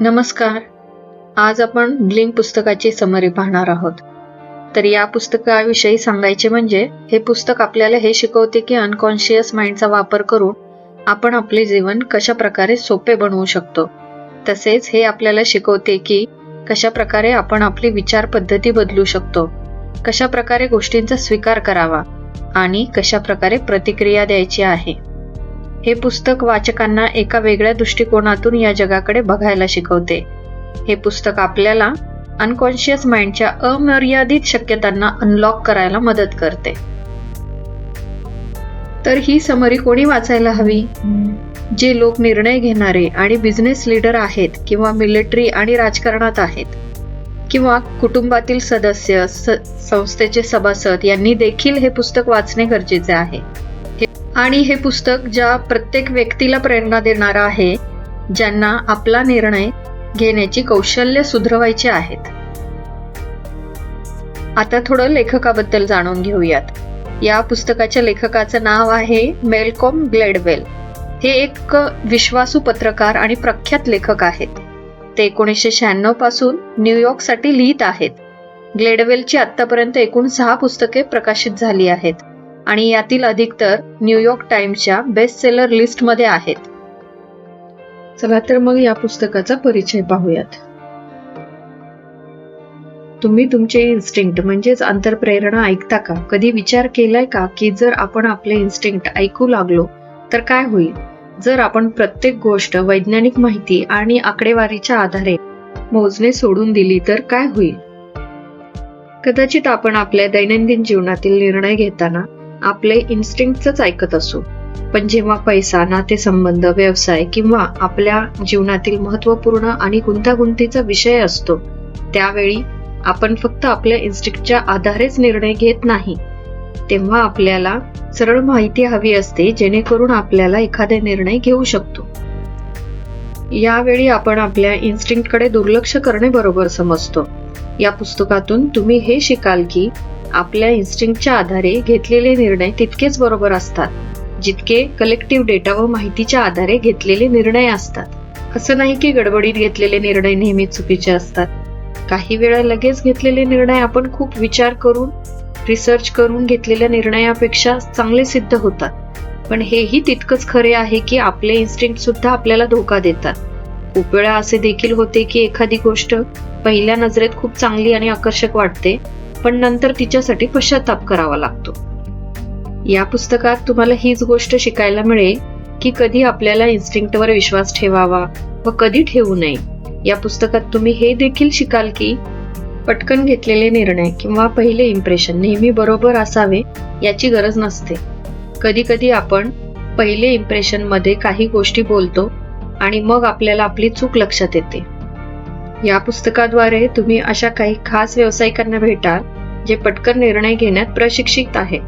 नमस्कार. आज आपण ब्लिंक पुस्तकाची समरी पाहणार आहोत. तर या पुस्तकाविषयी सांगायचे म्हणजे हे पुस्तक आपल्याला हे शिकवते की अनकॉन्शियस माइंडचा वापर करून आपण आपले जीवन कशा प्रकारे सोपे बनवू शकतो. तसेच हे आपल्याला शिकवते की कशा प्रकारे आपण आपली विचार पद्धती बदलू शकतो. कशा प्रकारे गोष्टींचा स्वीकार करावा आणि कशा प्रकारे प्रतिक्रिया द्यायची आहे. हे पुस्तक वाचकांना एका वेगळ्या दृष्टिकोनातून या जगाकडे बघायला शिकवते. हे पुस्तक आपल्याला अनकॉन्शियस माइंडच्या अमर्यादित शक्यतांना अनलॉक करायला मदत करते. तर ही समरी कोणी वाचायला हवी? जे लोक निर्णय घेणारे आणि बिझनेस लीडर आहेत किंवा मिलिटरी आणि राजकारणात आहेत किंवा कुटुंबातील सदस्य स- संस्थेचे सभासद यांनी देखील हे पुस्तक वाचणे गरजेचे आहे. आणि हे पुस्तक ज्या प्रत्येक व्यक्तीला प्रेरणा देणारं आहे ज्यांना आपला निर्णय घेण्याची कौशल्य सुधरवायची आहेत. आता थोडं लेखकाबद्दल जाणून घेऊयात. या पुस्तकाच्या लेखकाचं नाव आहे मेलकॉम ग्लेडवेल. हे एक विश्वासू पत्रकार आणि प्रख्यात लेखक आहेत. ते एकोणीसशे शहाण्णवपासून न्यूयॉर्कसाठी लिहित आहेत. ग्लेडवेलची आतापर्यंत एकूण सहा पुस्तके प्रकाशित झाली आहेत. आणि यातील अधिकतर न्यूयॉर्क टाइम्सच्या बेस्ट सेलर लिस्टमध्ये आहेत. चला तर मग या पुस्तकाचा परिचय पाहूयात. तुम्ही तुमचे इन्स्टिंक्ट म्हणजेच अंतरप्रेरणा ऐकता का? कधी विचार केलाय का की जर आपण आपले इन्स्टिंक्ट ऐकू लागलो तर काय होईल? जर आपण प्रत्येक गोष्ट वैज्ञानिक माहिती आणि आकडेवारीच्या आधारे मोजणे सोडून दिली तर काय होईल? कदाचित आपण आपल्या दैनंदिन जीवनातील निर्णय घेताना आपले इन्स्टिंक्टच ऐकत असू. पण जेव्हा पैसा नातेसंबंध व्यवसाय किंवा आपल्या जीवनातील महत्त्वपूर्ण आणि गुंतागुंतीचा विषय असतो त्यावेळी आपण फक्त आपल्या इन्स्टिंक्टच्या आधारेच निर्णय घेत नाही. तेव्हा आपल्याला सरळ माहिती हवी असते जेणेकरून आपल्याला एखादे निर्णय घेऊ शकतो. यावेळी आपण आपल्या इन्स्टिंक्टकडे दुर्लक्ष करणे बरोबर समजतो. या पुस्तकातून तुम्ही हे शिकाल की आपल्या इन्स्टिंक्टच्या आधारे घेतलेले निर्णय तितकेच बरोबर असतात जितके कलेक्टिव्ह डेटा व माहितीच्या आधारे घेतलेले निर्णय असतात. असं नाही की गडबडीत घेतलेले निर्णय नेहमी चुकीचे असतात. काही वेळा लगेच घेतलेले निर्णय आपण खूप विचार करून रिसर्च करून घेतलेल्या निर्णयापेक्षा चांगले सिद्ध होतात. पण हेही तितकंच खरे आहे की आपले इन्स्टिंक्ट सुद्धा आपल्याला धोका देतात. खूप वेळा असे देखील होते की एखादी गोष्ट पहिल्या नजरेत खूप चांगली आणि आकर्षक वाटते पण नंतर तिच्यासाठी पश्चाताप करावा लागतो. या पुस्तकात तुम्हाला हीच गोष्ट शिकायला मिळेल की कधी आपल्याला इन्स्टिंक्टवर विश्वास ठेवावा व कधी ठेवू नये. या पुस्तकात तुम्ही हे देखील शिकाल की पटकन घेतलेले निर्णय किंवा पहिले इम्प्रेशन नेहमी बरोबर असावे याची गरज नसते. कधी कधी आपण पहिले इम्प्रेशनमध्ये काही गोष्टी बोलतो आणि मग आपल्याला आपली चूक लक्षात येते. या पुस्तकाद्वारे तुम्ही अशा काही खास व्यावसायिकांना भेटाल जे पटकन निर्णय घेण्यात प्रशिक्षित आहेत.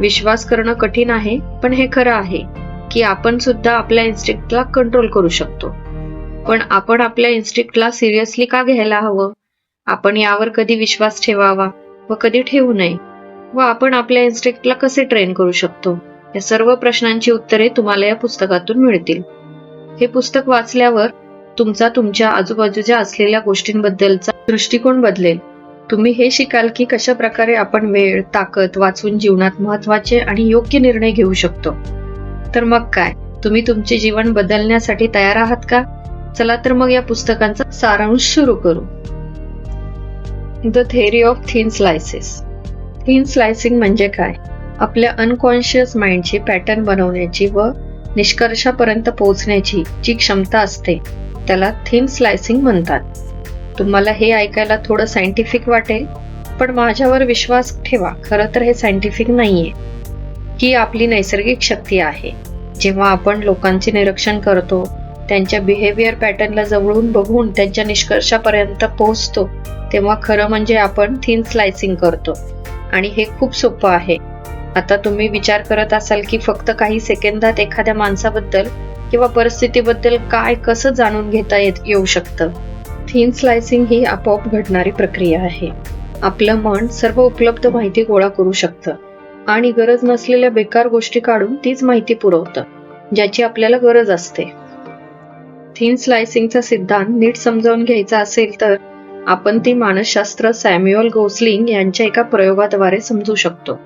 विश्वास करणं कठीण आहे पण हे खरं आहे की आपण सुद्धा आपल्या इन्स्टिक्टला कंट्रोल करू शकतो. पण आपण आपल्या इन्स्टिक्टला सिरियसली का घ्यायला हवं? आपण यावर कधी विश्वास ठेवावा व कधी ठेवू नये? व आपण आपल्या इन्स्टिक्टला कसे ट्रेन करू शकतो? या सर्व प्रश्नांची उत्तरे तुम्हाला या पुस्तकातून मिळतील. हे पुस्तक वाचल्यावर तुमचा तुमच्या आजूबाजूच्या असलेल्या गोष्टींबद्दलचा दृष्टिकोन बदलेल. तुम्ही हे शिकाल की कशा प्रकारे आपण वेळ ताकद वाचून जीवनात महत्त्वाचे आणि योग्य निर्णय घेऊ शकतो. तर मग काय? तुम्ही तुमचे जीवन बदलण्यासाठी तयार आहात का? चला तर मग या पुस्तकांचा सारांश सुरू करू. The theory of thin slices thin slicing म्हणजे काय? आपल्या अनकॉन्शियस माइंडची पॅटर्न बनवण्याची व निष्कर्षापर्यंत पोहोचण्याची जी क्षमता असते त्याला थिन स्लायसिंग म्हणतात. तुम्हाला हे ऐकायला थोडं सायंटिफिक वाटेल पण माझ्यावर विश्वास ठेवा खरं तर हे सायंटिफिक नाहीये. ही आपली नैसर्गिक शक्ती आहे. जेव्हा आपण लोकांचे निरीक्षण करतो त्यांच्या बिहेवियर पॅटर्नला जवळून बघून त्यांच्या निष्कर्षापर्यंत पोहोचतो तेव्हा खरं म्हणजे आपण थिन स्लायसिंग करतो. आणि हे खूप सोपं आहे. आता तुम्ही विचार करत असाल की फक्त काही सेकंदात एखाद्या माणसाबद्दल किंवा परिस्थितीबद्दल काय कसं जाणून घेता येत येऊ शकतं? थिन स्लायसिंग ही आपोआप घडणारी प्रक्रिया आहे. आपलं मन सर्व उपलब्ध माहिती गोळा करू शकतं. आणि गरज नसलेल्या बेकार गोष्टी काढून तीच माहिती पुरवतं ज्याची आपल्याला गरज असते. थिन स्लायसिंगचा सिद्धांत नीट समजावून घ्यायचा असेल तर आपण ती मानसशास्त्र सॅम्युअल गोसलिंग यांच्या एका प्रयोगाद्वारे समजू शकतो.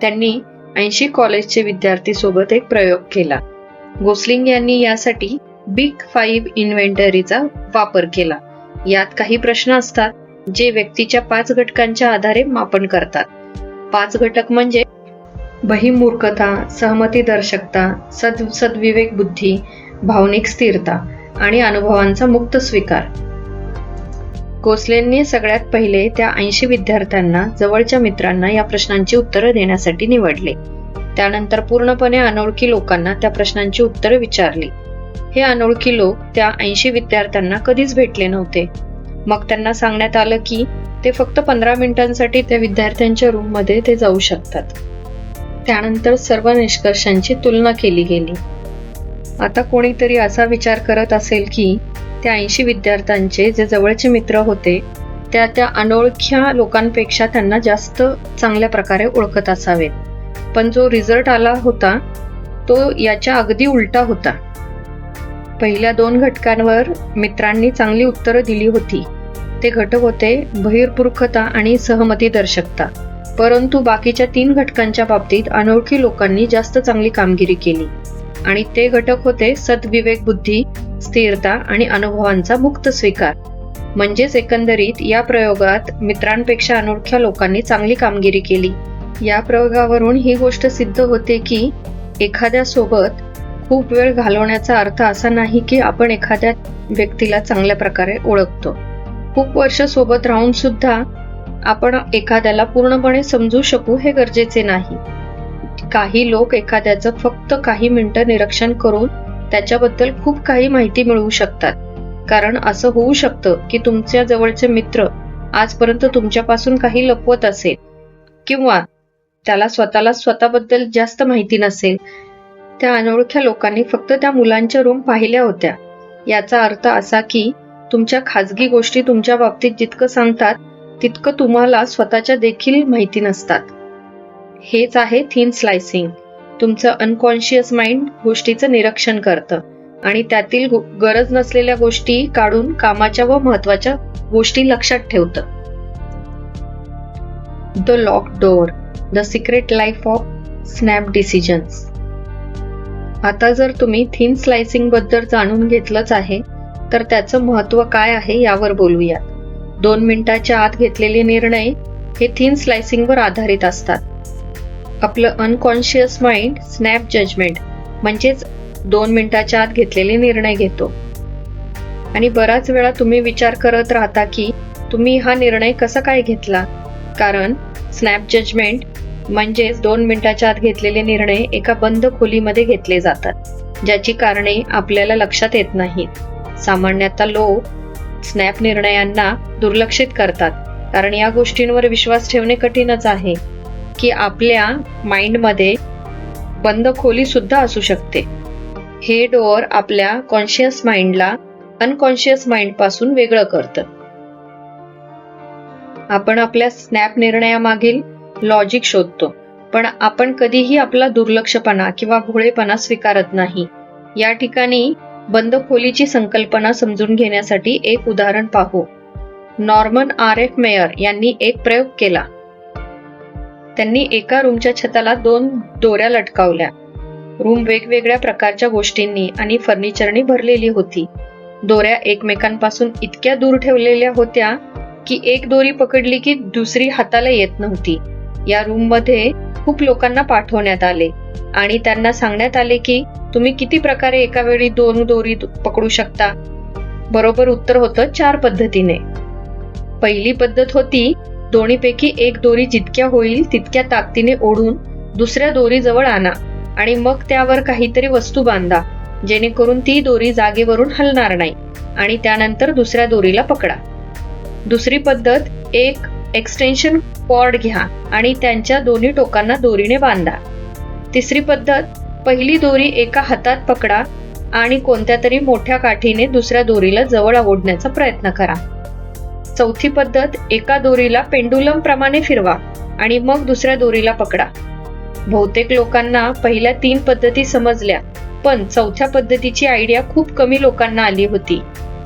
त्यांनी ऐंशी कॉलेजचे विद्यार्थी सोबत एक प्रयोग केला. गोसलिंग यांनी यासाठी बिग फाईव्ह इन्व्हेंटरीचा वापर केला. यात काही प्रश्न असतात जे व्यक्तीच्या पाच घटकांच्या आधारे मापन करतात. पाच घटक म्हणजे बहिमूर्खता सहमती दर्शकता सद सद्विवेक बुद्धी भावनिक स्थिरता आणि अनुभवांचा मुक्त स्वीकार. गोसलेंनी सगळ्यात पहिले त्या ऐंशी विद्यार्थ्यांना जवळच्या मित्रांना या प्रश्नांची उत्तरं देण्यासाठी निवडले. त्यानंतर पूर्णपणे अनोळखी लोकांना त्या प्रश्नांची उत्तरं विचारली. हे अनोळखी लोक त्या ऐंशी विद्यार्थ्यांना कधीच भेटले नव्हते. मग त्यांना सांगण्यात आलं की ते फक्त पंधरा मिनिटांसाठी त्या विद्यार्थ्यांच्या रूममध्ये ते जाऊ शकतात. त्यानंतर सर्व निष्कर्षांची तुलना केली गेली. आता कोणीतरी असा विचार करत असेल की त्या ऐंशी विद्यार्थ्यांचे जे जवळचे मित्र होते त्या त्या अनोळख्या लोकांपेक्षा त्यांना जास्त चांगल्या प्रकारे ओळखत असावेत. पण जो रिझल्ट आला होता तो याच्या अगदी उलटा होता. पहिल्या दोन घटकांवर मित्रांनी चांगली उत्तरं दिली होती. ते घटक होते बहिर्पुरखता आणि सहमती दर्शकता. परंतु बाकीच्या तीन घटकांच्या बाबतीत अनोळखी लोकांनी जास्त चांगली कामगिरी केली. आणि ते घटक होते सद्विवेक बुद्धी स्थिरता आणि अनुभवांचा मुक्त स्वीकार. म्हणजेच एकंदरीत या प्रयोगात मित्रांपेक्षा अनोळख्या लोकांनी चांगली कामगिरी केली. या प्रयोगावरून ही गोष्ट सिद्ध होते की एखाद्या सोबत खूप वेळ घालवण्याचा अर्थ असा नाही की आपण एखाद्या व्यक्तीला चांगल्या प्रकारे ओळखतो. खूप वर्ष सोबत राहून सुद्धा आपण एखाद्याला पूर्णपणे समजू शकू हे गरजेचे नाही. काही लोक एखाद्याचं फक्त काही मिनिटं निरीक्षण करून त्याच्याबद्दल खूप काही माहिती मिळवू शकतात. कारण असं होऊ शकतं की तुमच्या जवळचे मित्र आजपर्यंत तुमच्यापासून काही लपवत असेल किंवा त्याला स्वतःला स्वतःबद्दल जास्त माहिती नसेल त्या अनोळख्या लोकांनी फक्त त्या मुलांच्या रूम पाहिल्या होत्या. याचा अर्थ असा की तुमच्या खाजगी गोष्टी तुमच्या बाबतीत जितकं सांगतात तितकं तुम्हाला स्वतःच्या देखील माहिती नसतात. हेच आहे थिन स्लायसिंग तुमचं अनकॉन्शियस माइंड गोष्टीचं निरीक्षण करतं. आणि त्यातील गरज नसलेल्या गोष्टी काढून कामाच्या व महत्त्वाच्या गोष्टी लक्षात ठेवतं. The lock door the secret life of snap decisions आता जर तुम्ही थिन स्लायसिंगबद्दल जाणून घेतलंच आहे तर त्याचं महत्त्व काय आहे यावर बोलूया दोन मिनिटाच्या आत घेतलेले निर्णय हे थिन स्लायसिंगवर आधारित असतात. आपलं अनकॉन्शियस माइंड स्नॅप जजमेंट म्हणजेच दोन मिनिटाच्या आत घेतलेले निर्णय घेतो. आणि बराच वेळा तुम्ही विचार करत राहता की तुम्ही हा निर्णय कसा काय घेतला? कारण स्नॅप जजमेंट म्हणजेच दोन मिनिटाच्या आत घेतलेले निर्णय एका बंद खोलीमध्ये घेतले जातात ज्याची कारणे आपल्याला लक्षात येत नाहीत. सामान्यतः लोक स्नॅप निर्णयांना दुर्लक्षित करतात कारण या गोष्टींवर विश्वास ठेवणे कठीणच आहे की आपल्या माइंडमध्ये बंद खोली सुद्धा असू शकते. हे डोअर आपल्या कॉन्शियस माइंडला अनकॉन्शियस माइंडपासून वेगळं करतं. आपण आपल्या स्नॅप निर्णयामागील लॉजिक शोधतो. पण आपण कधीही आपला दुर्लक्षपणा किंवा भोळेपणा स्वीकारत नाही. या ठिकाणी बंद खोलीची संकल्पना समजून घेण्यासाठी एक उदाहरण पाहू. Norman R. एफ. मेयर यांनी एक प्रयोग केला. त्यांनी एका रूमच्या छताला दोन दोऱ्या लटकावल्या. रूम वेगवेगळ्या प्रकारच्या गोष्टींनी आणि फर्निचरनी भरलेली होती. दोऱ्या एकमेकांपासून इतक्या दूर ठेवलेल्या होत्या की एक दोरी पकडली की दुसरी हाताला येत नव्हती. या रूममध्ये खूप लोकांना पाठवण्यात आले. आणि त्यांना सांगण्यात आले की तुम्ही किती प्रकारे एका वेळी दोन दोरी पकडू शकता? बरोबर उत्तर होतं चार पद्धतीने. पहिली पद्धत होती दोन्हीपैकी एक दोरी जितक्या होईल तितक्या ताकदीने ओढून दुसऱ्या दोरीजवळ आणा आणि मग त्यावर काहीतरी वस्तू बांधा जेणेकरून ती दोरी जागेवरून हलणार नाही आणि त्यानंतर दुसऱ्या दोरीला पकडा. दुसरी पद्धत एक एक्सटेन्शन कॉर्ड घ्या आणि त्यांच्या दोन्ही टोकांना दोरीने बांधा. तिसरी पद्धत पहिली दोरी एका हातात पकडा आणि कोणत्या तरी मोठ्या काठीने दुसऱ्या दोरीला जवळ ओढण्याचा प्रयत्न करा. चौथी पद्धत एका दोरीला पेंडुलम प्रमाणे फिरवा आणि मग दुसऱ्या दोरीला पकडा. बहुतेक लोकांना पहिल्या तीन पद्धती समजल्या पण चौथ्या पद्धतीची आयडिया खूप कमी लोकांना आली होती.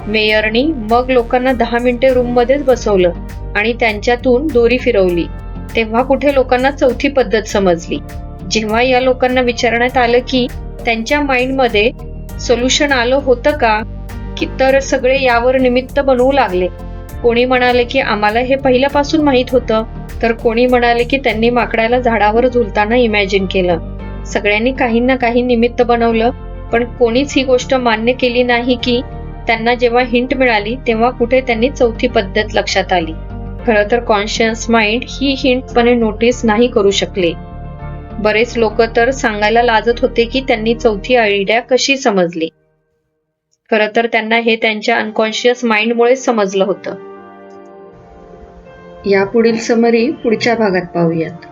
मेयरनी मग लोकांना दहा मिनिटे रूम मध्येच बसवलं. आणि त्यांच्यातून दोरी फिरवली. तेव्हा कुठे लोकांना चौथी पद्धत समजली. जेव्हा या लोकांना विचारण्यात आलं की त्यांच्या माइंडमध्ये सोल्युशन आलं होतं का? की तर सगळे यावर निमित्त बनवू लागले. कोणी म्हणाले की आम्हाला हे पहिल्यापासून माहीत होतं तर कोणी म्हणाले की त्यांनी माकडाला झाडावर झुलताना इमॅजिन केलं. सगळ्यांनी काही ना काही निमित्त बनवलं पण कोणीच ही गोष्ट मान्य केली नाही की त्यांना जेव्हा हिंट मिळाली तेव्हा कुठे त्यांनी चौथी पद्धत लक्षात आली. खरं तर कॉन्शियस माइंड ही हिंटपणे नोटीस नाही करू शकले. बरेच लोक तर सांगायला लाजत होते की त्यांनी चौथी आयडिया कशी समजली. खरं तर त्यांना हे त्यांच्या अनकॉन्शियस माइंडमुळे समजलं होतं. यापुढील समरी पुढच्या भागात पाहूयात.